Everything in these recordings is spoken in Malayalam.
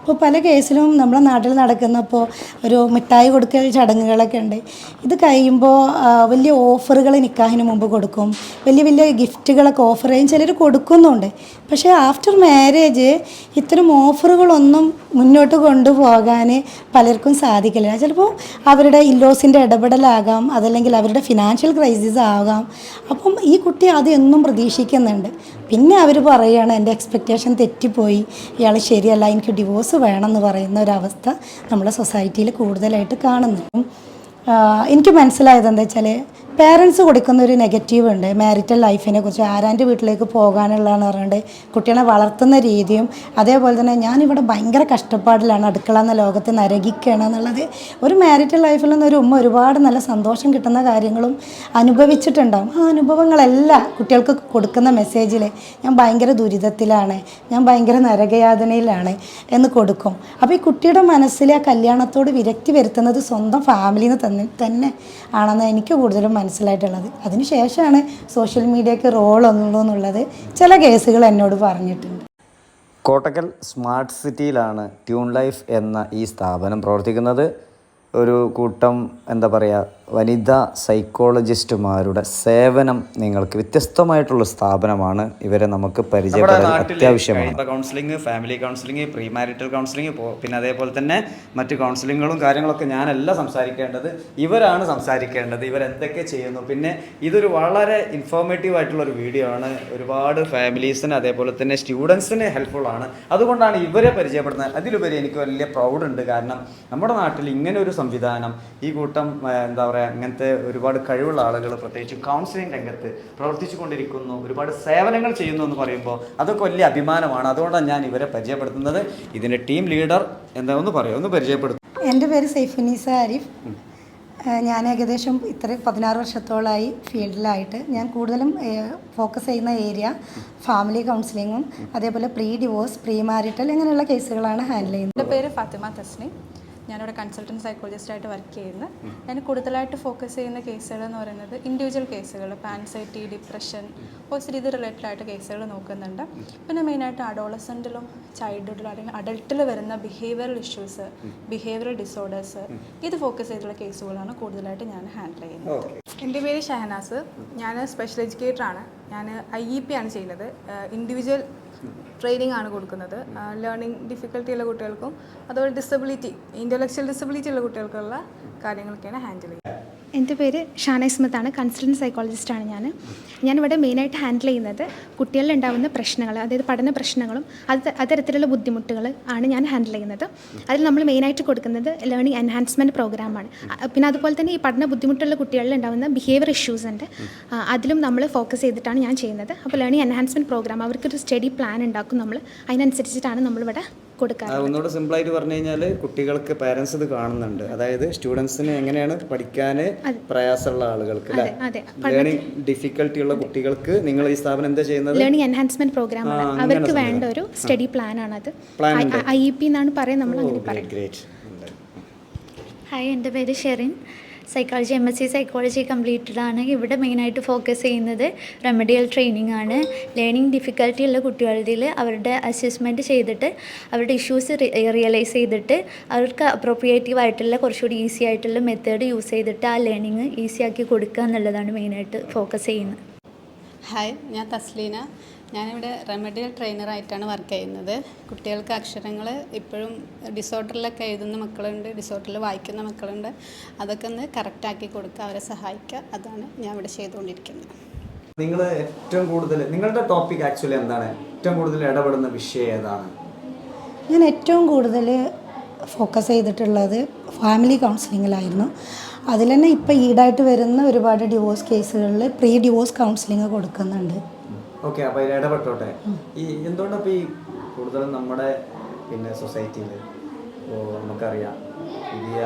ഇപ്പോൾ പല കേസിലും നമ്മുടെ നാട്ടിൽ നടക്കുന്നപ്പോൾ ഒരു മിഠായി കൊടുക്കൽ ചടങ്ങുകളൊക്കെ ഉണ്ട്. ഇത് കഴിയുമ്പോൾ വലിയ ഓഫറുകൾ നിക്കാഹിന് മുമ്പ് കൊടുക്കും. വലിയ വലിയ ഗിഫ്റ്റുകളൊക്കെ ഓഫർ ചെയ്യും. ചിലർ കൊടുക്കുന്നുണ്ട്. പക്ഷേ ആഫ്റ്റർ മാരേജ് ഇത്തരം ഓഫറുകളൊന്നും മുന്നോട്ട് കൊണ്ടുപോകാൻ പലർക്കും സാധിക്കില്ല ചിലപ്പോൾ അവരുടെ ഇല്ലോസിന്റെ ഇടപെടലാകാം അതല്ലെങ്കിൽ അവരുടെ ഫിനാൻഷ്യൽ ക്രൈസിസ് ആകാം അപ്പം ഈ കുട്ടി അതെന്നും പ്രതീക്ഷിക്കുന്നുണ്ട്. പിന്നെ അവർ പറയുകയാണ് എന്റെ എക്സ്പെക്റ്റേഷൻ തെറ്റിപ്പോയി. ഇയാൾ ശരിയല്ല എനിക്ക് ഡിവോഴ്സ് വേണമെന്ന് പറയുന്ന ഒരവസ്ഥ നമ്മളെ സൊസൈറ്റിയിൽ കൂടുതലായിട്ട് കാണുന്നു. ആഹ് എനിക്ക് മനസ്സിലായത് എന്താ വെച്ചാൽ പേരൻസ് കൊടുക്കുന്ന ഒരു നെഗറ്റീവ് ഉണ്ട് മാരിറ്റൽ ലൈഫിനെ കുറിച്ച് ആരാന്റെ വീട്ടിലേക്ക് പോകാനുള്ളതെന്ന് പറയുന്നത് കുട്ടികളെ വളർത്തുന്ന രീതിയും അതേപോലെ തന്നെ ഞാനിവിടെ ഭയങ്കര കഷ്ടപ്പാടിലാണ് അടുക്കള എന്ന ലോകത്ത് നരകിക്കണം എന്നുള്ളത്. ഒരു മാരിറ്റൽ ലൈഫിൽ നിന്ന് ഒരു ഉമ്മ ഒരുപാട് നല്ല സന്തോഷം കിട്ടുന്ന കാര്യങ്ങളും അനുഭവിച്ചിട്ടുണ്ടാകും ആ അനുഭവങ്ങളെല്ലാം കുട്ടികൾക്ക് കൊടുക്കുന്ന മെസ്സേജിൽ ഞാൻ ഭയങ്കര ദുരിതത്തിലാണ് ഞാൻ ഭയങ്കര നരകയാതനയിലാണ് എന്ന് കൊടുക്കും. അപ്പോൾ ഈ കുട്ടിയുടെ മനസ്സിലെ ആ കല്യാണത്തോട് വിരക്തി വരുത്തുന്നത് സ്വന്തം ഫാമിലിയിൽ നിന്ന് തന്നെ തന്നെ ആണെന്ന് എനിക്ക് കൂടുതലും മനസ്സിലായിട്ടുള്ളത്. അതിനുശേഷമാണ് സോഷ്യൽ മീഡിയക്ക് റോൾ ഉള്ളൂ എന്നുള്ളത് ചില കേസുകൾ എന്നോട് പറഞ്ഞിട്ടുണ്ട്. കോട്ടക്കൽ സ്മാർട്ട് സിറ്റിയിലാണ് ട്യൂൺ ലൈഫ് എന്ന ഈ സ്ഥാപനം പ്രവർത്തിക്കുന്നത്. ഒരു കൂട്ടം എന്താ പറയുക വനിതാ സൈക്കോളജിസ്റ്റുമാരുടെ സേവനം നിങ്ങൾക്ക് വ്യത്യസ്തമായിട്ടുള്ള സ്ഥാപനമാണ്. ഇവരെ നമുക്ക് പരിചയപ്പെടാൻ അത്യാവശ്യമാണ്. Counselling family counselling pre marital counselling പിന്നെ അതേപോലെ തന്നെ മറ്റ് കൗൺസിലിങ്ങുകളും കാര്യങ്ങളൊക്കെ ഞാനല്ല സംസാരിക്കേണ്ടത്. ഇവരാണ് സംസാരിക്കേണ്ടത്. ഇവരെന്തൊക്കെ ചെയ്യുന്നു. പിന്നെ ഇതൊരു വളരെ ഇൻഫോർമേറ്റീവ് ആയിട്ടുള്ള ഒരു വീഡിയോ ആണ്. ഒരുപാട് ഫാമിലീസിന് അതേപോലെ തന്നെ സ്റ്റുഡൻസിന് ഹെൽപ്ഫുൾ ആണ്. അതുകൊണ്ടാണ് ഇവരെ പരിചയപ്പെടുന്നത് അതിലുപരി എനിക്ക് വലിയ പ്രൗഡുണ്ട് കാരണം നമ്മുടെ നാട്ടിൽ ഇങ്ങനെ ഒരു സംവിധാനം ഈ കൂട്ടം എന്താ പറയുക ഇങ്ങനത്തെ ഒരുപാട് കഴിവുള്ള ആളുകൾ പ്രത്യേകിച്ച് കൗൺസിലിംഗ് രംഗത്ത് പ്രവർത്തിച്ചു കൊണ്ടിരിക്കുന്നു ഒരുപാട് സേവനങ്ങൾ ചെയ്യുന്നു എന്ന് പറയുമ്പോൾ അതൊക്കെ വലിയ അഭിമാനമാണ്. അതുകൊണ്ടാണ് ഞാൻ ഇവരെ പരിചയപ്പെടുത്തുന്നത്. ഇതിന്റെ ടീം ലീഡർ എന്താ ഒന്ന് പറയുക ഒന്ന് പരിചയപ്പെടുത്തും. എന്റെ പേര് സൈഫുനീസ ആരിഫ്. ഞാൻ ഏകദേശം ഇത്ര പതിനാറ് വർഷത്തോളമായി ഫീൽഡിലായിട്ട് ഞാൻ കൂടുതലും ഫോക്കസ് ചെയ്യുന്ന ഏരിയ ഫാമിലി കൗൺസിലിങ്ങും അതേപോലെ പ്രീ ഡിവോഴ്സ് പ്രീ മാരിറ്റൽ ഇങ്ങനെയുള്ള കേസുകളാണ് ഹാൻഡിൽ ചെയ്യുന്നത്. എന്റെ പേര് ഫാത്തിമ തസ്നി. ഞാനിവിടെ കൺസൾട്ടന്റ് സൈക്കോളജിസ്റ്റായിട്ട് വർക്ക് ചെയ്യുന്നു. ഞാൻ കൂടുതലായിട്ട് ഫോക്കസ് ചെയ്യുന്ന കേസുകൾ എന്ന് പറയുന്നത് ഇൻഡിവിജ്വൽ കേസുകൾ പാൻസൈറ്റി ഡിപ്രഷൻ പോസ്റ്റ് ഇത് റിലേറ്റഡ് ആയിട്ട് കേസുകൾ നോക്കുന്നുണ്ട്. പിന്നെ മെയിനായിട്ട് അഡോളസെന്റിലും ചൈൽഡ്ഹുഡിലും അല്ലെങ്കിൽ അഡൾട്ടിൽ വരുന്ന ബിഹേവിയറൽ ഇഷ്യൂസ് ബിഹേവിയറൽ ഡിസോർഡേഴ്സ് ഇത് ഫോക്കസ് ചെയ്തിട്ടുള്ള കേസുകളാണ് കൂടുതലായിട്ട് ഞാൻ ഹാൻഡിൽ ചെയ്യുന്നത്. എന്റെ പേര് ഷഹനാസ്. ഞാൻ സ്പെഷ്യൽ എഡ്യൂക്കേറ്റർ ആണ്. ഞാൻ ഐ ഇ പി ആണ് ചെയ്യുന്നത്. ഇൻഡിവിജ്വൽ ട്രെയിനിങ് ആണ് കൊടുക്കുന്നത്. ലേണിംഗ് ഡിഫിക്കൽട്ടി ഉള്ള കുട്ടികൾക്കും അതുപോലെ ഡിസബിലിറ്റി ഇന്റലക്ച്വൽ ഡിസബിലിറ്റി ഉള്ള കുട്ടികൾക്കുള്ള കാര്യങ്ങളൊക്കെയാണ് ഹാൻഡിൽ ചെയ്യുന്നത്. എന്റെ പേര് ഷാന ഇസ്മത്താണ് കൺസൾട്ടന്റ് സൈക്കോളജിസ്റ്റാണ് ഞാൻ. ഞാനിവിടെ മെയിനായിട്ട് ഹാൻഡിൽ ചെയ്യുന്നത് കുട്ടികളിൽ ഉണ്ടാകുന്ന പ്രശ്നങ്ങൾ അതായത് പഠന പ്രശ്നങ്ങളും അത് അത്തരത്തിലുള്ള ബുദ്ധിമുട്ടുകൾ ആണ് ഞാൻ ഹാൻഡിൽ ചെയ്യുന്നത്. അതിൽ നമ്മൾ മെയിനായിട്ട് കൊടുക്കുന്നത് ലേണിംഗ് എൻഹാൻസ്മെന്റ് പ്രോഗ്രാമാണ് പിന്നെ അതുപോലെ തന്നെ ഈ പഠന ബുദ്ധിമുട്ടുള്ള കുട്ടികളിൽ ഉണ്ടാകുന്ന ബിഹേവിയർ ഇഷ്യൂസ് ഉണ്ട്. അതിലും നമ്മൾ ഫോക്കസ് ചെയ്തിട്ടാണ് ഞാൻ ചെയ്യുന്നത്. അപ്പോൾ ലേണിംഗ് എൻഹാൻസ്മെന്റ് പ്രോഗ്രാം അവർക്കൊരു സ്റ്റഡി പ്ലാൻ ഉണ്ടാക്കും നമ്മൾ. അതിനനുസരിച്ചിട്ടാണ് നമ്മളിവിടെ കൊടുക്കാറ് ഒന്നുകൂടെ സിമ്പിളായിട്ട് പറഞ്ഞു കഴിഞ്ഞാൽ കുട്ടികൾക്ക് പാരൻസ് ഇത് കാണുന്നുണ്ട് അതായത് സ്റ്റുഡൻസിന് എങ്ങനെയാണ് പഠിക്കാൻ പ്രയാസമുള്ള ആളുകൾക്ക് അല്ലേ ലേണിംഗ് ഡിഫിക്കൽട്ടി ഉള്ള കുട്ടികൾക്ക് നിങ്ങൾ ഈ സ്ഥാപനം എന്താ ചെയ്യുന്നത് ലേണിംഗ് എൻഹാൻസ്മെന്റ് പ്രോഗ്രാമാണ് ആ, അവർക്ക്. വേണ്ട ഒരു സ്റ്റഡി പ്ലാൻ ആണ് അത് ഉണ്ട്. ഐ ഇ പി എന്നാണ് പറയുന്നത് നമ്മൾ അങ്ങനെ പറയും ഹായ് എന്റെ പേര് Sherin psychology M S C psychology completed ആണ്. ഇവിടെ മെയിനായിട്ട് ഫോക്കസ് ചെയ്യുന്നത് റെമഡിയൽ ട്രെയിനിങ് ആണ്. ലേണിംഗ് ഡിഫിക്കൽട്ടി ഉള്ള കുട്ടികളുടെ അവരുടെ അസസ്മെന്റ് ചെയ്തിട്ട് അവരുടെ ഇഷ്യൂസ് റിയലൈസ് ചെയ്തിട്ട് അവർക്ക് അപ്രോപ്രിയേറ്റീവ് ആയിട്ടുള്ള കുറച്ചുകൂടി ഈസി ആയിട്ടുള്ള മെത്തേഡ് യൂസ് ചെയ്തിട്ട് ആ ലേണിംഗ് ഈസിയാക്കി കൊടുക്കുക എന്നുള്ളതാണ് മെയിനായിട്ട് ഫോക്കസ് ചെയ്യുന്നത്. ഹായ് ഞാൻ തസ്ലീന. ഞാനിവിടെ റെമഡിയൽ ട്രെയിനറായിട്ടാണ് വർക്ക് ചെയ്യുന്നത്. കുട്ടികൾക്ക് അക്ഷരങ്ങൾ ഇപ്പോഴും ഡിസോർഡറിലൊക്കെ എഴുതുന്ന മക്കളുണ്ട് ഡിസോർഡറിൽ വായിക്കുന്ന മക്കളുണ്ട്. അതൊക്കെ ഒന്ന് കറക്റ്റാക്കി കൊടുക്കുക അവരെ സഹായിക്കുക. അതാണ് ഞാൻ ഇവിടെ ചെയ്തുകൊണ്ടിരിക്കുന്നത്. നിങ്ങൾ ഏറ്റവും കൂടുതൽ നിങ്ങളുടെ ടോപ്പിക് ആക്ച്വലി എന്താണ്? ഏറ്റവും കൂടുതൽ ഇടപെടുന്ന വിഷയം ഏതാണ്? ഞാൻ ഏറ്റവും കൂടുതൽ ഫോക്കസ് ചെയ്തിട്ടുള്ളത് ഫാമിലി കൗൺസിലിങ്ങിലായിരുന്നു അതിൽ തന്നെ ഇപ്പോൾ ഈടായിട്ട് വരുന്ന ഒരുപാട് ഡിവോഴ്സ് കേസുകളിൽ പ്രീ ഡിവോഴ്സ് കൗൺസിലിംഗ് കൊടുക്കുന്നുണ്ട്. ഓക്കെ അപ്പൊ അതിൽ ഇടപെട്ടോട്ടെ. ഈ എന്തുകൊണ്ടപ്പോ ഈ കൂടുതലും നമ്മുടെ പിന്നെ സൊസൈറ്റിയിൽ നമുക്കറിയാം പുതിയ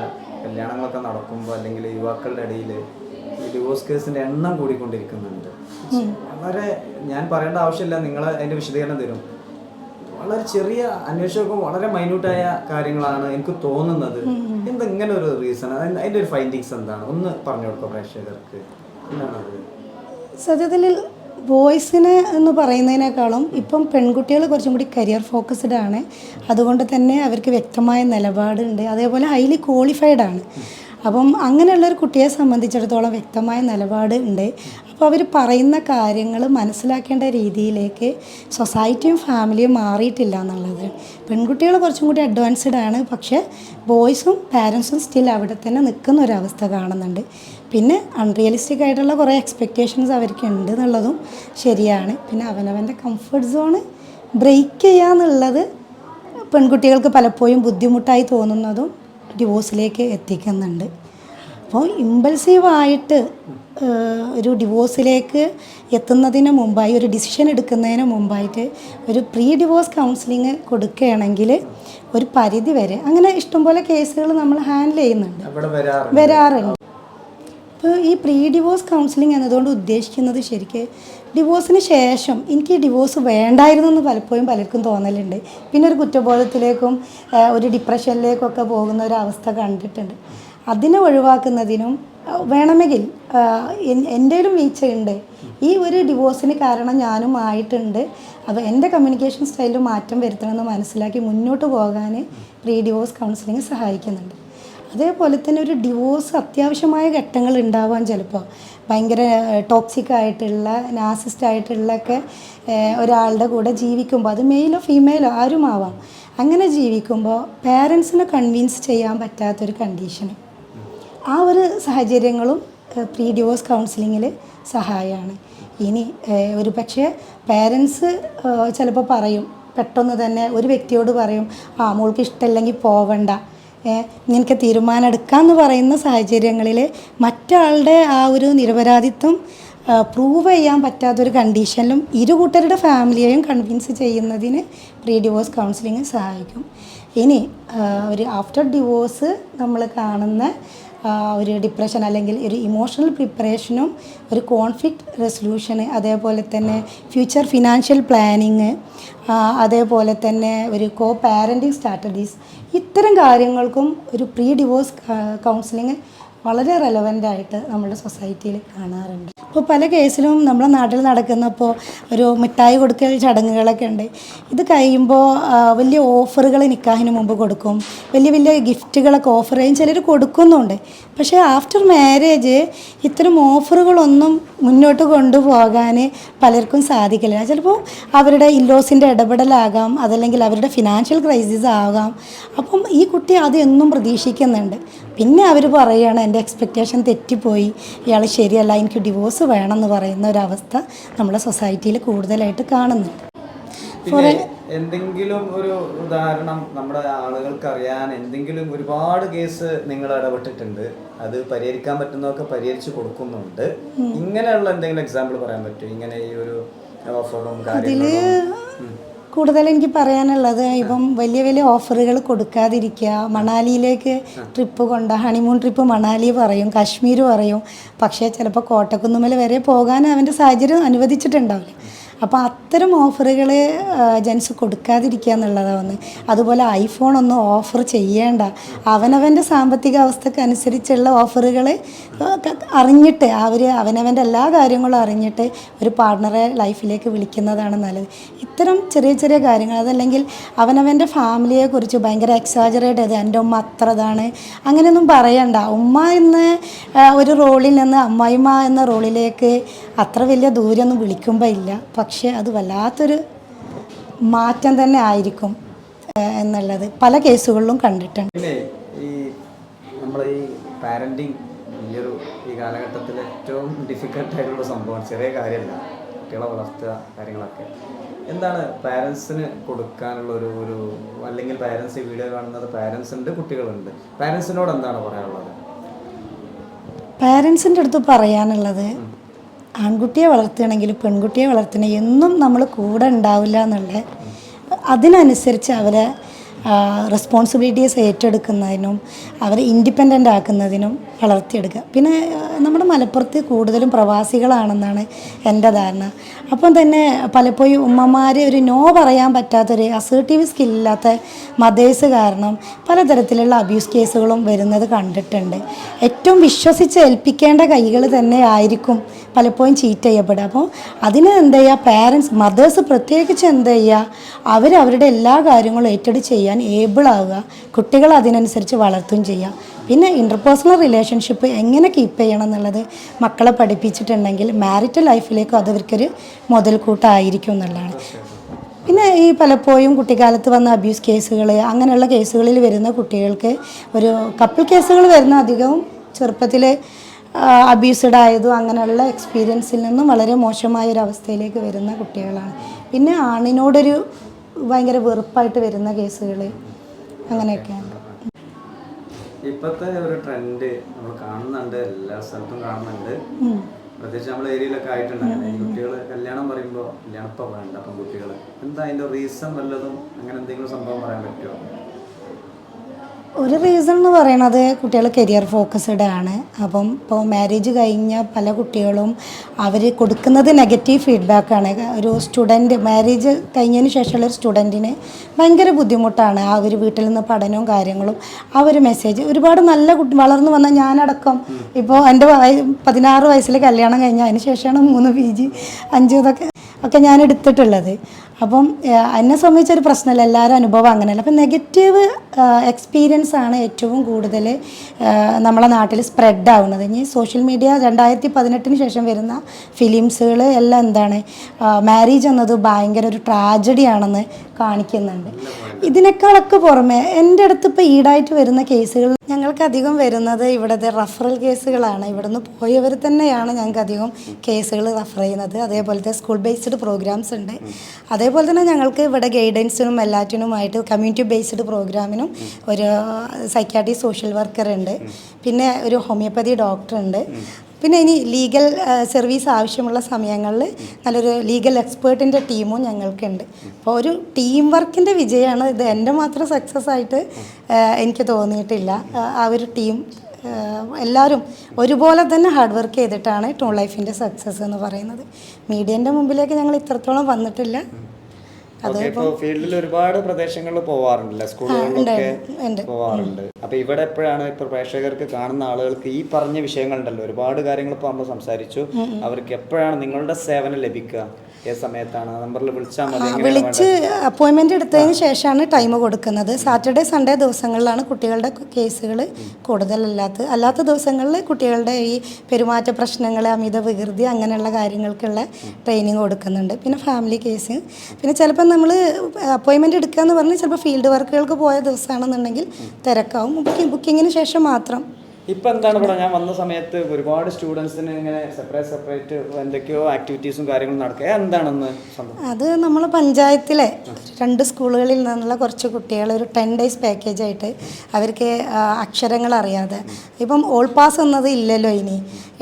കല്യാണങ്ങളൊക്കെ നടക്കുമ്പോൾ അല്ലെങ്കിൽ യുവാക്കളുടെ ഇടയിൽ ഈ ഡിവോഴ്സ് കേസിന്റെ എണ്ണം കൂടിക്കൊണ്ടിരിക്കുന്നുണ്ട്. വളരെ ഞാൻ പറയേണ്ട ആവശ്യമില്ല നിങ്ങൾ അതിന്റെ വിശദീകരണം തരും. വളരെ ചെറിയ അന്വേഷണം വളരെ മൈന്യൂട്ടായ കാര്യങ്ങളാണ് എനിക്ക് തോന്നുന്നത്. എന്താ ഇങ്ങനെ ഒരു റീസൺ അതിന്റെ ഒരു ഫൈൻഡിങ്സ് എന്താണ്? ഒന്ന് പറഞ്ഞു കൊടുക്കാം പ്രേക്ഷകർക്ക്. എന്താണത് സത്യത്തിൽ ബോയ്സിന് എന്ന് പറയുന്നതിനേക്കാളും ഇപ്പം പെൺകുട്ടികൾ കുറച്ചും കൂടി കരിയർ ഫോക്കസ്ഡ് ആണ്. അതുകൊണ്ട് തന്നെ അവർക്ക് വ്യക്തമായ നിലപാടുണ്ട്. അതേപോലെ ഹൈലി ക്വാളിഫൈഡ് ആണ്. അപ്പം അങ്ങനെയുള്ള ഒരു കുട്ടിയെ സംബന്ധിച്ചിടത്തോളം വ്യക്തമായ നിലപാട് ഉണ്ട്. അപ്പോൾ അവർ പറയുന്ന കാര്യങ്ങൾ മനസ്സിലാക്കേണ്ട രീതിയിലേക്ക് സൊസൈറ്റിയും ഫാമിലിയും മാറിയിട്ടില്ല എന്നുള്ളത്. പെൺകുട്ടികൾ കുറച്ചും കൂടി അഡ്വാൻസ്ഡ് ആണ്. പക്ഷേ ബോയ്സും പാരൻസും സ്റ്റിൽ അവിടെ തന്നെ നിൽക്കുന്ന ഒരവസ്ഥ കാണുന്നുണ്ട്. പിന്നെ അൺറിയലിസ്റ്റിക് ആയിട്ടുള്ള കുറേ എക്സ്പെക്റ്റേഷൻസ് അവർക്ക് ഉണ്ട് എന്നുള്ളതും ശരിയാണ്. പിന്നെ അവനവന്റെ കംഫർട്ട് സോണ് ബ്രേക്ക് ചെയ്യുക എന്നുള്ളത് പെൺകുട്ടികൾക്ക് പലപ്പോഴും ബുദ്ധിമുട്ടായി തോന്നുന്നതും ഡിവോഴ്സിലേക്ക് എത്തിക്കുന്നുണ്ട്. അപ്പോൾ ഇമ്പൾസീവായിട്ട് ഒരു ഡിവോഴ്സിലേക്ക് എത്തുന്നതിന് മുമ്പായി ഒരു ഡിസിഷൻ എടുക്കുന്നതിന് മുമ്പായിട്ട് ഒരു പ്രീ ഡിവോഴ്സ് കൗൺസിലിംഗ് കൊടുക്കുകയാണെങ്കിൽ ഒരു പരിധി വരെ അങ്ങനെ ഇഷ്ടംപോലെ കേസുകൾ നമ്മൾ ഹാൻഡിൽ ചെയ്യുന്നുണ്ട്. വരാറുണ്ട്. ഇപ്പോൾ ഈ പ്രീ ഡിവോഴ്സ് കൗൺസിലിംഗ് എന്നതുകൊണ്ട് ഉദ്ദേശിക്കുന്നത് ശരിക്ക് ഡിവോഴ്സിന് ശേഷം എനിക്ക് ഡിവോഴ്സ് വേണ്ടായിരുന്നു എന്ന് പലപ്പോഴും പലർക്കും തോന്നലുണ്ട്. പിന്നെ ഒരു കുറ്റബോധത്തിലേക്കും ഒരു ഡിപ്രഷനിലേക്കൊക്കെ പോകുന്ന ഒരു അവസ്ഥ കണ്ടിട്ടുണ്ട്. അതിനെ ഒഴിവാക്കുന്നതിനും വേണമെങ്കിൽ എന്റെ ഒരു വീഴ്ചയുണ്ട്. ഈ ഒരു ഡിവോഴ്സിന് കാരണം ഞാനും ആയിട്ടുണ്ട്. അപ്പോൾ എന്റെ കമ്മ്യൂണിക്കേഷൻ സ്റ്റൈലിൽ മാറ്റം വരുത്തണമെന്ന് മനസ്സിലാക്കി മുന്നോട്ട് പോകാൻ പ്രീ ഡിവോഴ്സ് കൗൺസിലിംഗ് സഹായിക്കുന്നുണ്ട്. അതേപോലെ തന്നെ ഒരു ഡിവോഴ്സ് അത്യാവശ്യമായ ഘട്ടങ്ങൾ ഉണ്ടാവാൻ ചിലപ്പോൾ ഭയങ്കര ടോക്സിക് ആയിട്ടുള്ള നാസിസ്റ്റ് ആയിട്ടുള്ളൊക്കെ ഒരാളുടെ കൂടെ ജീവിക്കുമ്പോൾ അത് മെയിലോ ഫീമെയിലോ ആരുമാവാം അങ്ങനെ ജീവിക്കുമ്പോൾ പേരൻസിനെ കൺവിൻസ് ചെയ്യാൻ പറ്റാത്തൊരു കണ്ടീഷന് ആ ഒരു സാഹചര്യങ്ങളും പ്രീ ഡിവോഴ്സ് കൗൺസിലിങ്ങിൽ സഹായമാണ് ഇനി ഒരു പക്ഷേ പേരൻസ് ചിലപ്പോൾ പറയും പെട്ടെന്ന് തന്നെ ഒരു വ്യക്തിയോട് പറയും ആ മോൾക്ക് ഇഷ്ടമില്ലെങ്കിൽ പോവണ്ട. ഏഹ്, നിനക്ക് തീരുമാനം എടുക്കാമെന്ന് പറയുന്ന സാഹചര്യങ്ങളിൽ മറ്റാളുടെ ആ ഒരു നിരപരാധിത്വം പ്രൂവ് ചെയ്യാൻ പറ്റാത്തൊരു കണ്ടീഷനിലും ഇരു കൂട്ടരുടെ ഫാമിലിയെയും കൺവിൻസ് ചെയ്യുന്നതിന് പ്രീ ഡിവോഴ്സ് കൗൺസിലിംഗ് സഹായിക്കും. ഇനി ഒരു ആഫ്റ്റർ ഡിവോഴ്സ് നമ്മൾ കാണുന്ന ഒരു ഡിപ്രഷൻ അല്ലെങ്കിൽ ഒരു ഇമോഷണൽ പ്രിപ്പറേഷനും ഒരു കോൺഫ്ലിക്റ്റ് റെസൊല്യൂഷന് അതേപോലെ തന്നെ ഫ്യൂച്ചർ ഫിനാൻഷ്യൽ പ്ലാനിങ് അതേപോലെ തന്നെ ഒരു കോ പാരന്റിങ് സ്ട്രാറ്റജീസ് ഇത്തരം കാര്യങ്ങൾക്കും ഒരു പ്രീ ഡിവോഴ്സ് കൗൺസിലിംഗ് വളരെ റെലവന്റ് ആയിട്ട് നമ്മുടെ സൊസൈറ്റിയിൽ കാണാറുണ്ട്. ഇപ്പോൾ പല കേസിലും നമ്മുടെ നാട്ടിൽ നടക്കുന്നപ്പോൾ ഒരു മിഠായി കൊടുക്കൽ ചടങ്ങുകളൊക്കെ ഉണ്ട്. ഇത് കഴിയുമ്പോൾ വലിയ ഓഫറുകൾ നിക്കാഹിന് മുമ്പ് കൊടുക്കും. വലിയ വലിയ ഗിഫ്റ്റുകളൊക്കെ ഓഫർ ചെയ്യും. ചിലർ കൊടുക്കുന്നുണ്ട്. പക്ഷേ ആഫ്റ്റർ മാരേജ് ഇത്തരം ഓഫറുകളൊന്നും മുന്നോട്ട് കൊണ്ടുപോകാൻ പലർക്കും സാധിക്കില്ല. ചിലപ്പോൾ അവരുടെ ഇല്ലോസിന്റെ ഇടപെടലാകാം അതല്ലെങ്കിൽ അവരുടെ ഫിനാൻഷ്യൽ ക്രൈസിസ് ആകാം. അപ്പം ഈ കുട്ടി അത് എന്നും പ്രതീക്ഷിക്കുന്നുണ്ട്. പിന്നെ അവർ പറയുകയാണ് എന്റെ എക്സ്പെക്റ്റേഷൻ തെറ്റിപ്പോയി. ഇയാൾ ശരിയല്ല എനിക്ക് ഡിവോഴ്സ് വേണം എന്ന് പറയുന്ന ഒരവസ്ഥ നമ്മുടെ സൊസൈറ്റിയിൽ കൂടുതലായിട്ട് കാണുന്നുണ്ട് എന്തെങ്കിലും ഒരു ഉദാഹരണം നമ്മുടെ ആളുകൾക്ക് അറിയാൻ എന്തെങ്കിലും ഒരുപാട് കേസ് നിങ്ങൾ ഇടപെട്ടിട്ടുണ്ട്. അത് പരിഹരിക്കാൻ പറ്റുന്നതൊക്കെ പരിഹരിച്ചു കൊടുക്കുന്നുണ്ട്. ഇങ്ങനെയുള്ള എന്തെങ്കിലും എക്സാമ്പിൾ പറയാൻ പറ്റുമോ? ഇങ്ങനെ ഈ ഒരു ഓഫറും കാര്യങ്ങളും. കൂടുതൽ എനിക്ക് പറയാനുള്ളത് ഇപ്പം വലിയ വലിയ ഓഫറുകൾ കൊടുക്കാതിരിക്കുക. മണാലിയിലേക്ക് ട്രിപ്പ് കൊണ്ട ഹണിമൂൺ ട്രിപ്പ് മണാലി പറയും കാശ്മീർ പറയും. പക്ഷേ ചിലപ്പോൾ കോട്ടക്കുന്നുമല വരെ പോകാൻ അവന്റെ സാഹചര്യം അനുവദിച്ചിട്ടുണ്ടാവില്ല. അപ്പോൾ അത്തരം ഓഫറുകൾ ജെൻസ് കൊടുക്കാതിരിക്കുക എന്നുള്ളതാണ്. അതുപോലെ ഐഫോൺ ഒന്നും ഓഫർ ചെയ്യേണ്ട. അവനവന്റെ സാമ്പത്തിക അവസ്ഥക്ക് അനുസരിച്ചുള്ള ഓഫറുകൾ അറിഞ്ഞിട്ട് അവർ അവനവന്റെ എല്ലാ കാര്യങ്ങളും അറിഞ്ഞിട്ട് ഒരു പാർട്ണറെ ലൈഫിലേക്ക് വിളിക്കുന്നതാണ് നല്ലത്. ഇത്തരം ചെറിയ ചെറിയ കാര്യങ്ങൾ അതല്ലെങ്കിൽ അവനവന്റെ ഫാമിലിയെക്കുറിച്ച് ഭയങ്കര എക്സാജറേറ്റ് ചെയ്ത് എന്റെ ഉമ്മ അത്ര ഇതാണ് അങ്ങനെയൊന്നും പറയണ്ട. ഉമ്മ എന്ന ഒരു റോളിൽ നിന്ന് അമ്മായിമ്മ എന്ന റോളിലേക്ക് അത്ര വലിയ ദൂരമൊന്നും വിളിക്കുമ്പോൾ ഇല്ല. പക്ഷേ അത് വല്ലാത്തൊരു മാറ്റം തന്നെ ആയിരിക്കും എന്നുള്ളത് പല കേസുകളിലും കണ്ടിട്ടുണ്ട്. പിന്നെ ഈ നമ്മൾ ഈ പാരന്റിങ് ഈ ഒരു ഈ കാലഘട്ടത്തിൽ ഏറ്റവും ഡിഫിക്കൽട്ട് ആയിട്ടുള്ള സംഭവമാണ് ചെറിയ കാര്യമല്ല കുട്ടികളെ വളർത്തുക കാര്യങ്ങളൊക്കെ. എന്താണ് പാരൻസിന് കൊടുക്കാനുള്ള ഒരു ഒരു അല്ലെങ്കിൽ പാരൻസ് ഈ വീഡിയോ കാണുന്നത് പാരൻസ് ഉണ്ട് കുട്ടികളുണ്ട്? പാരൻസിനോട് എന്താണ് പറയാനുള്ളത്? പാരൻസിന്റെ അടുത്ത് പറയാനുള്ളത് ആൺകുട്ടിയെ വളർത്തുകയാണെങ്കിൽ പെൺകുട്ടിയെ വളർത്തണേ എന്നും നമ്മൾ കൂടെ ഉണ്ടാവില്ല എന്നുള്ള അതിനനുസരിച്ച് അവരെ റെസ്പോൺസിബിലിറ്റീസ് ഏറ്റെടുക്കുന്നതിനും അവരെ ഇൻഡിപെൻഡന്റ് ആക്കുന്നതിനും വളർത്തിയെടുക്കുക. പിന്നെ നമ്മുടെ മലപ്പുറത്ത് കൂടുതലും പ്രവാസികളാണെന്നാണ് എന്റെ ധാരണ. അപ്പം തന്നെ പലപ്പോഴും ഉമ്മമാർ ഒരു നോ പറയാൻ പറ്റാത്തൊരു അസേർട്ടീവ് സ്കില്ലാത്ത മദേഴ്സ് കാരണം പലതരത്തിലുള്ള അബ്യൂസ് കേസുകളും വരുന്നത് കണ്ടിട്ടുണ്ട്. ഏറ്റവും വിശ്വസിച്ച് ഏൽപ്പിക്കേണ്ട കൈകൾ തന്നെ ആയിരിക്കും പലപ്പോഴും ചീറ്റ് ചെയ്യപ്പെടുക. അപ്പോൾ അതിന് എന്ത് ചെയ്യുക പാരൻസ് മദേഴ്സ് പ്രത്യേകിച്ച് എന്ത് ചെയ്യുക അവർ അവരുടെ എല്ലാ കാര്യങ്ങളും ഏറ്റെടുത്ത് ചെയ്യാൻ ഏബിൾ ആവുക കുട്ടികൾ അതിനനുസരിച്ച് വളർത്തുകയും ചെയ്യാം. പിന്നെ ഇന്റർപേഴ്സണൽ റിലേഷൻഷിപ്പ് എങ്ങനെ കീപ്പ് ചെയ്യണം എന്നുള്ളത് മക്കളെ പഠിപ്പിച്ചിട്ടുണ്ടെങ്കിൽ മാരിറ്റൽ ലൈഫിലേക്കും അതവർക്കൊരു മുതൽക്കൂട്ടായിരിക്കും എന്നുള്ളതാണ്. പിന്നെ ഈ പലപ്പോഴും കുട്ടിക്കാലത്ത് വന്ന അബ്യൂസ് കേസുകൾ അങ്ങനെയുള്ള കേസുകളിൽ വരുന്ന കുട്ടികൾക്ക് ഒരു കപ്പിൾ കേസുകൾ വരുന്ന അധികവും ചെറുപ്പത്തിൽ അബ്യൂസ്ഡ് ആയതും അങ്ങനെയുള്ള എക്സ്പീരിയൻസിൽ നിന്നും വളരെ മോശമായ ഒരു അവസ്ഥയിലേക്ക് വരുന്ന കുട്ടികളാണ്. പിന്നെ ആണിനോടൊരു ഭയങ്കര വെറുപ്പായിട്ട് വരുന്ന കേസുകൾ അങ്ങനെയൊക്കെയാണ്. ഇപ്പോഴത്തെ ഒരു ട്രെൻഡ് നമ്മൾ കാണുന്നുണ്ട് എല്ലാ സ്ഥലത്തും കാണുന്നുണ്ട്. പ്രത്യേകിച്ച് നമ്മളെ ഏരിയയിലൊക്കെ ആയിട്ടുണ്ട്. അങ്ങനെ കുട്ടികൾ കല്യാണം പറയുമ്പോൾ കല്യാണം വേണ്ട അപ്പം കുട്ടികൾ എന്താ അതിന്റെ റീസൺ വല്ലതും? അങ്ങനെ എന്തെങ്കിലും സംഭവം പറയാൻ പറ്റുമോ? ഒരു റീസൺ എന്ന് പറയുന്നത് കുട്ടികൾ കരിയർ ഫോക്കസ്ഡ് ആണ്. അപ്പം ഇപ്പോൾ മാരേജ് കഴിഞ്ഞ പല കുട്ടികളും അവർ കൊടുക്കുന്നത് നെഗറ്റീവ് ഫീഡ്ബാക്കാണ് ഒരു സ്റ്റുഡന്റ് മാരേജ് കഴിഞ്ഞതിന് ശേഷമുള്ള ഒരു സ്റ്റുഡന്റിന് ഭയങ്കര ബുദ്ധിമുട്ടാണ്. ആ ഒരു വീട്ടിൽ നിന്ന് പഠനവും കാര്യങ്ങളും ആ ഒരു മെസ്സേജ് ഒരുപാട് നല്ല കുട്ടി വളർന്നു വന്ന ഞാനടക്കം. ഇപ്പോൾ എന്റെ പതിനാറ് വയസ്സിൽ കല്യാണം കഴിഞ്ഞ അതിന് ശേഷമാണ് മൂന്ന് പി ജി അഞ്ച് ഇതൊക്കെ ഒക്കെ ഞാൻ എടുത്തിട്ടുള്ളത്. അപ്പം എന്നെ സംബന്ധിച്ചൊരു പ്രശ്നമല്ല. എല്ലാവരും അനുഭവം അങ്ങനെയല്ല. അപ്പം നെഗറ്റീവ് എക്സ്പീരിയൻസ് ആണ് ഏറ്റവും കൂടുതൽ നമ്മളെ നാട്ടിൽ സ്പ്രെഡ് ആവുന്നത്. ഇനി സോഷ്യൽ മീഡിയ രണ്ടായിരത്തി പതിനെട്ടിന് ശേഷം വരുന്ന ഫിലിംസുകൾ എല്ലാം എന്താണ് മാരേജ് എന്നത് ഭയങ്കര ഒരു ട്രാജഡിയാണെന്ന് കാണിക്കുന്നുണ്ട്. ഇതിനേക്കാളൊക്കെ പുറമെ എന്റെ അടുത്ത് ഇപ്പോൾ ഈടായിട്ട് വരുന്ന കേസുകൾ ഞങ്ങൾക്ക് അധികം വരുന്നത് ഇവിടുത്തെ റഫറൽ കേസുകളാണ്. ഇവിടുന്ന് പോയവർ തന്നെയാണ് ഞങ്ങൾക്ക് അധികം കേസുകൾ റഫർ ചെയ്യുന്നത്. അതേപോലത്തെ സ്കൂൾ ബേസ്ഡ് പ്രോഗ്രാംസ് ഉണ്ട്. അതേപോലെ തന്നെ ഞങ്ങൾക്ക് ഇവിടെ ഗൈഡൻസിനും എല്ലാറ്റിനുമായിട്ട് കമ്മ്യൂണിറ്റി ബേസ്ഡ് പ്രോഗ്രാമിനും ഒരു സൈക്കാട്രി സോഷ്യൽ വർക്കർ ഉണ്ട്. പിന്നെ ഒരു ഹോമിയോപ്പതി ഡോക്ടർ ഉണ്ട്. പിന്നെ ഇനി ലീഗൽ സർവീസ് ആവശ്യമുള്ള സമയങ്ങളിൽ നല്ലൊരു ലീഗൽ എക്സ്പേർട്ടിന്റെ ടീമും ഞങ്ങൾക്കുണ്ട്. അപ്പോൾ ഒരു ടീം വർക്കിന്റെ വിജയമാണ് ഇത്. എന്റെ മാത്രം സക്സസ് ആയിട്ട് എനിക്ക് തോന്നിയിട്ടില്ല. ആ, ഒരു ടീം എല്ലാവരും ഒരുപോലെ തന്നെ ഹാർഡ് വർക്ക് ചെയ്തിട്ടാണ് ടൂൺ ലൈഫിന്റെ സക്സസ് എന്ന് പറയുന്നത്. മീഡിയന്റെ മുമ്പിലേക്ക് ഞങ്ങൾ ഇത്രത്തോളം വന്നിട്ടില്ല. ഫീൽഡിൽ ഒരുപാട് പ്രദേശങ്ങളിൽ പോവാറുണ്ടല്ലേ? സ്കൂളുകളിലൊക്കെ. പോവാറുണ്ട്. അപ്പൊ ഇവിടെ എപ്പോഴാണ് ഇപ്പൊ പ്രേക്ഷകർക്ക് കാണുന്ന ആളുകൾക്ക് ഈ പറഞ്ഞ വിഷയങ്ങളുണ്ടല്ലോ? ഒരുപാട് കാര്യങ്ങൾ ഇപ്പൊ നമ്മൾ സംസാരിച്ചു. അവർക്ക് എപ്പോഴാണ് നിങ്ങളുടെ സേവനം ലഭിക്കുക? ഏത് സമയത്താണ്. നമ്പറിൽ വിളിച്ചാൽ മതി. വിളിച്ച് അപ്പോയിൻമെന്റ് എടുത്തതിന് ശേഷമാണ് ടൈം കൊടുക്കുന്നത്. സാറ്റർഡേ സൺഡേ ദിവസങ്ങളിലാണ് കുട്ടികളുടെ കേസുകൾ കൂടുതലല്ലാത്ത അല്ലാത്ത ദിവസങ്ങളിൽ കുട്ടികളുടെ ഈ പെരുമാറ്റ പ്രശ്നങ്ങൾ അമിത വികൃതി അങ്ങനെയുള്ള കാര്യങ്ങൾക്കുള്ള ട്രെയിനിങ് കൊടുക്കുന്നുണ്ട്. പിന്നെ ഫാമിലി കേസ് പിന്നെ ചിലപ്പോൾ നമ്മൾ അപ്പോയിൻമെന്റ് എടുക്കുക എന്ന് പറഞ്ഞാൽ ചിലപ്പോൾ ഫീൽഡ് വർക്കുകൾക്ക് പോയ ദിവസമാണെന്നുണ്ടെങ്കിൽ തിരക്കാവും. ബുക്കിംഗ് ബുക്കിങ്ങിന് ശേഷം മാത്രം ഇപ്പൊ എന്താണ് ഇവിടെ ഞാൻ വന്ന സമയത്ത് ഒരുപാട് സ്റ്റുഡൻസിന് ഇങ്ങനെ സെപ്പറേറ്റ് സെപ്പറേറ്റ് എന്തൊക്കെയോ ആക്ടിവിറ്റീസും കാര്യങ്ങളും നടക്കുക. എന്താണെന്ന് അത് നമ്മൾ പഞ്ചായത്തിലെ രണ്ട് സ്കൂളുകളിൽ നിന്നുള്ള കുറച്ച് കുട്ടികൾ ഒരു ടെൻ ഡേയ്സ് പാക്കേജ് ആയിട്ട് അവർക്ക് അക്ഷരങ്ങൾ അറിയാതെ. ഇപ്പം ഓൾ പാസ് എന്നത് ഇല്ലല്ലോ ഇനി.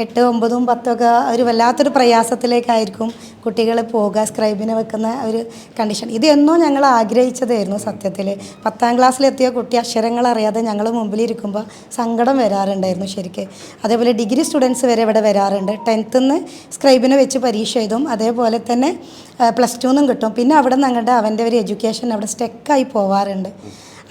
എട്ട് ഒമ്പതും ഒക്കെ ഒരു വല്ലാത്തൊരു പ്രയാസത്തിലേക്കായിരിക്കും കുട്ടികൾ പോകുക സ്ക്രൈബിന് വെക്കുന്ന ഒരു കണ്ടീഷൻ ഇത് എന്നോ ഞങ്ങൾ ആഗ്രഹിച്ചതായിരുന്നു സത്യത്തിൽ പത്താം ക്ലാസ്സിലെത്തിയ കുട്ടി അക്ഷരങ്ങൾ അറിയാതെ ഞങ്ങൾ മുമ്പിലിരിക്കുമ്പോൾ സങ്കടം വരാറുണ്ടായിരുന്നു ശരിക്ക്. അതേപോലെ ഡിഗ്രി സ്റ്റുഡൻസ് വരെ ഇവിടെ വരാറുണ്ട്. ടെൻത്തിൽ നിന്ന് സ്ക്രൈബിനെ വെച്ച് പരീക്ഷ എഴുതും. അതേപോലെ തന്നെ പ്ലസ് ടുന്നും കിട്ടും. പിന്നെ അവിടെ നിന്ന് അങ്ങോട്ട് അവന്റെ ഒരു എഡ്യൂക്കേഷൻ അവിടെ സ്റ്റെക്കായി പോവാറുണ്ട്.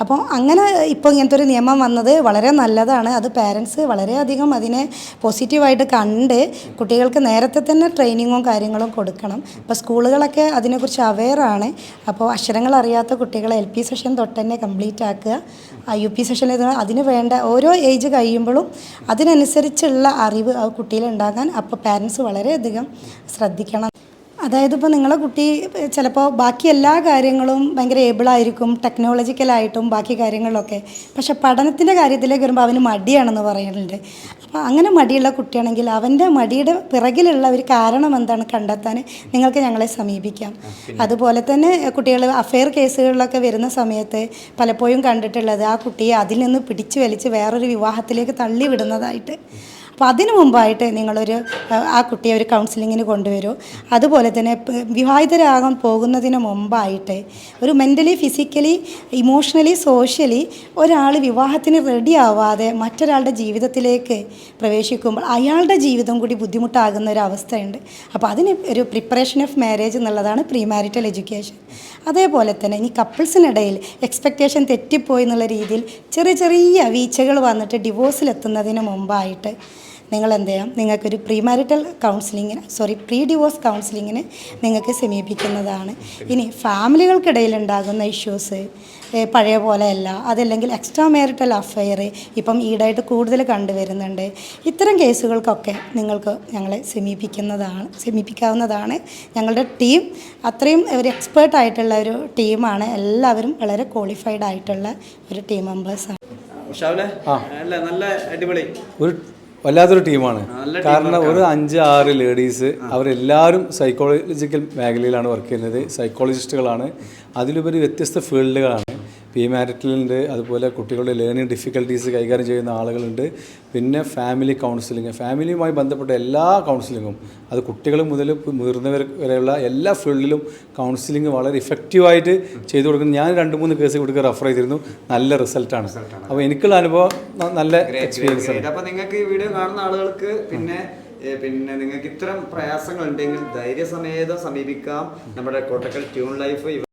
അപ്പോൾ അങ്ങനെ ഇപ്പോൾ ഇങ്ങനത്തെ ഒരു നിയമം വന്നത് വളരെ നല്ലതാണ്. അത് പാരൻസ് വളരെയധികം അതിനെ പോസിറ്റീവായിട്ട് കണ്ട് കുട്ടികൾക്ക് നേരത്തെ തന്നെ ട്രെയിനിങ്ങും കാര്യങ്ങളും കൊടുക്കണം. അപ്പോൾ സ്കൂളുകളൊക്കെ അതിനെക്കുറിച്ച് അവെയറാണ് അപ്പോൾ അക്ഷരങ്ങൾ അറിയാത്ത കുട്ടികളെ എൽ പി സെഷൻ തൊട്ട് തന്നെ കംപ്ലീറ്റ് ആക്കുക യു പി സെഷനിൽ അതിന് വേണ്ട ഓരോ ഏജ് കഴിയുമ്പോഴും അതിനനുസരിച്ചുള്ള അറിവ് ആ കുട്ടിയിൽ ഉണ്ടാകാൻ അപ്പോൾ പാരൻസ് വളരെയധികം ശ്രദ്ധിക്കണം. അതായത് ഇപ്പോൾ നിങ്ങളെ കുട്ടി ചിലപ്പോൾ ബാക്കി എല്ലാ കാര്യങ്ങളും ഭയങ്കര ഏബിളായിരിക്കും ടെക്നോളജിക്കലായിട്ടും ബാക്കി കാര്യങ്ങളിലൊക്കെ. പക്ഷേ പഠനത്തിന്റെ കാര്യത്തിലേക്ക് വരുമ്പോൾ അവന് മടിയാണെന്ന് പറയുന്നുണ്ട്. അപ്പോൾ അങ്ങനെ മടിയുള്ള കുട്ടിയാണെങ്കിൽ അവന്റെ മടിയുടെ പിറകിലുള്ള ഒരു കാരണം എന്താണ് കണ്ടെത്താൻ നിങ്ങൾക്ക് ഞങ്ങളെ സമീപിക്കാം. അതുപോലെ തന്നെ കുട്ടികൾ അഫെയർ കേസുകളിലൊക്കെ വരുന്ന സമയത്ത് പലപ്പോഴും കണ്ടിട്ടുള്ളത് ആ കുട്ടിയെ അതിൽ നിന്ന് പിടിച്ചു വലിച്ച് വേറൊരു വിവാഹത്തിലേക്ക് തള്ളി വിടുന്നതായിട്ട് അപ്പോൾ അതിനു മുമ്പായിട്ട് നിങ്ങളൊരു ആ, കുട്ടിയെ ഒരു കൗൺസിലിങ്ങിന് കൊണ്ടുവരൂ. അതുപോലെ തന്നെ വിവാഹിതരാകാൻ പോകുന്നതിന് മുമ്പായിട്ട് ഒരു മെന്റലി ഫിസിക്കലി ഇമോഷണലി സോഷ്യലി ഒരാൾ വിവാഹത്തിന് റെഡി ആവാതെ മറ്റൊരാളുടെ ജീവിതത്തിലേക്ക് പ്രവേശിക്കുമ്പോൾ അയാളുടെ ജീവിതം കൂടി ബുദ്ധിമുട്ടാകുന്ന ഒരു അവസ്ഥയുണ്ട്. അപ്പോൾ അതിന് ഒരു പ്രിപ്പറേഷൻ ഓഫ് മാരേജ് എന്നുള്ളതാണ് പ്രീ മാരിറ്റൽ എഡ്യൂക്കേഷൻ അതേപോലെ തന്നെ ഇനി കപ്പിൾസിനിടയിൽ എക്സ്പെക്റ്റേഷൻ തെറ്റിപ്പോയി എന്നുള്ള രീതിയിൽ ചെറിയ ചെറിയ വീഴ്ചകൾ വന്നിട്ട് ഡിവോഴ്സിലെത്തുന്നതിന് മുമ്പായിട്ട് നിങ്ങൾ എന്ത് ചെയ്യാം നിങ്ങൾക്കൊരു പ്രീ മാരിറ്റൽ കൗൺസിലിങ്ങിന് സോറി പ്രീ ഡിവോഴ്സ് കൗൺസിലിങ്ങിന് നിങ്ങൾക്ക് സമീപിക്കുന്നതാണ്. ഇനി ഫാമിലികൾക്കിടയിൽ ഉണ്ടാകുന്ന ഇഷ്യൂസ് പഴയ പോലെയല്ല അതല്ലെങ്കിൽ എക്സ്ട്രാ മാരിറ്റൽ അഫയർ ഇപ്പം ഈടായിട്ട് കൂടുതൽ കണ്ടുവരുന്നുണ്ട്. ഇത്തരം കേസുകൾക്കൊക്കെ നിങ്ങൾക്ക് ഞങ്ങളെ സമീപിക്കുന്നതാണ് സമീപിക്കാവുന്നതാണ്. ഞങ്ങളുടെ ടീം അത്രയും ഒരു എക്സ്പേർട്ട് ആയിട്ടുള്ള ഒരു ടീമാണ് എല്ലാവരും വളരെ ക്വാളിഫൈഡ് ആയിട്ടുള്ള ഒരു ടീം മെമ്പേഴ്സാണ് നല്ല അടിപൊളി. ഒരു വല്ലാത്തൊരു ടീമാണ്. കാരണം ഒരു അഞ്ച് ആറ് ലേഡീസ് അവരെല്ലാവരും സൈക്കോളജിക്കൽ മേഖലയിലാണ് വർക്ക് ചെയ്യുന്നത്. സൈക്കോളജിസ്റ്റുകളാണ് അതിലുപരി വ്യത്യസ്ത ഫീൽഡുകളാണ് പി മാരിറ്റലുണ്ട് അതുപോലെ കുട്ടികളുടെ ലേണിംഗ് ഡിഫിക്കൽട്ടീസ് കൈകാര്യം ചെയ്യുന്ന ആളുകളുണ്ട് പിന്നെ ഫാമിലി കൗൺസിലിംഗ് ഫാമിലിയുമായി ബന്ധപ്പെട്ട എല്ലാ കൗൺസിലിങ്ങും അത് കുട്ടികൾ മുതൽ മുതിർന്നവർ വരെയുള്ള എല്ലാ ഫീൽഡിലും കൗൺസിലിംഗ് വളരെ ഇഫക്റ്റീവായിട്ട് ചെയ്തു കൊടുക്കുന്നു. ഞാൻ രണ്ട് മൂന്ന് കേസ് കൊടുക്കുക റെഫർ ചെയ്തിരുന്നു. നല്ല റിസൾട്ടാണ് അപ്പോൾ എനിക്കുള്ള അനുഭവം നല്ല എക്സ്പീരിയൻസ് ആണ്. അപ്പോൾ നിങ്ങൾക്ക് ഈ വീഡിയോ കാണുന്ന ആളുകൾക്ക് പിന്നെ പിന്നെ നിങ്ങൾക്ക് ഇത്തരം പ്രയാസങ്ങൾ ഉണ്ടെങ്കിൽ ധൈര്യസമേതം സമീപിക്കാം. നമ്മുടെ കോട്ടക്കൽ ട്യൂൺ ലൈഫ്